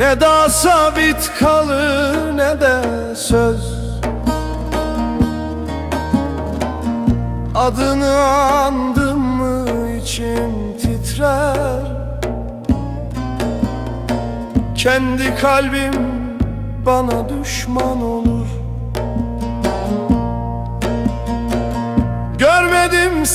Ne daha sabit kalır ne de söz. Adını andım mı içim titrer. Kendi kalbim bana düşman olur. Görmedim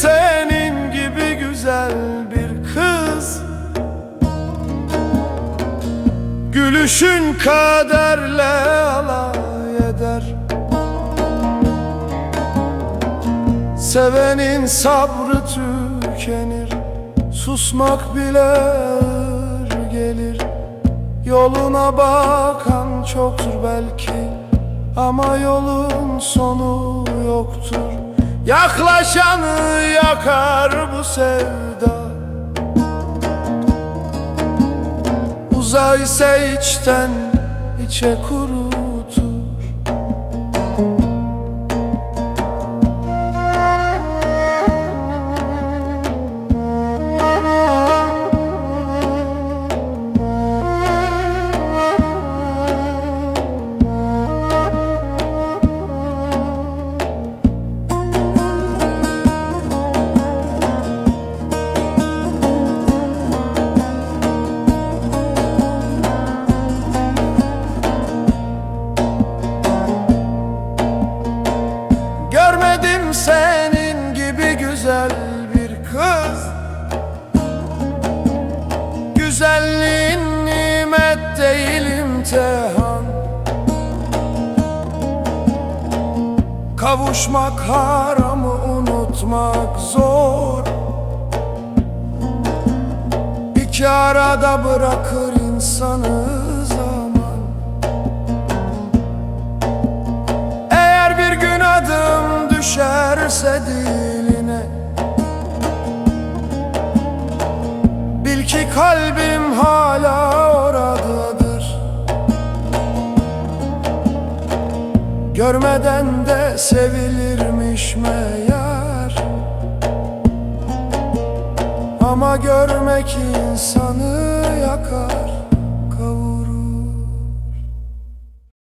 Gülüşün kaderle alay eder. Sevenin sabrı tükenir Susmak bile gelir. Yoluna bakan çoktur belki Ama yolun sonu yoktur. Yaklaşanı yakar bu sevda Uzay ise içten içe kurutur Güzelliğin nimet değil imtihan Kavuşmak haramı unutmak zor. İki arada bırakır insanı zaman. Eğer bir gün adım düşerse diline Bil ki kalbim Görmeden de sevilirmiş meğer. Ama görmek insanı yakar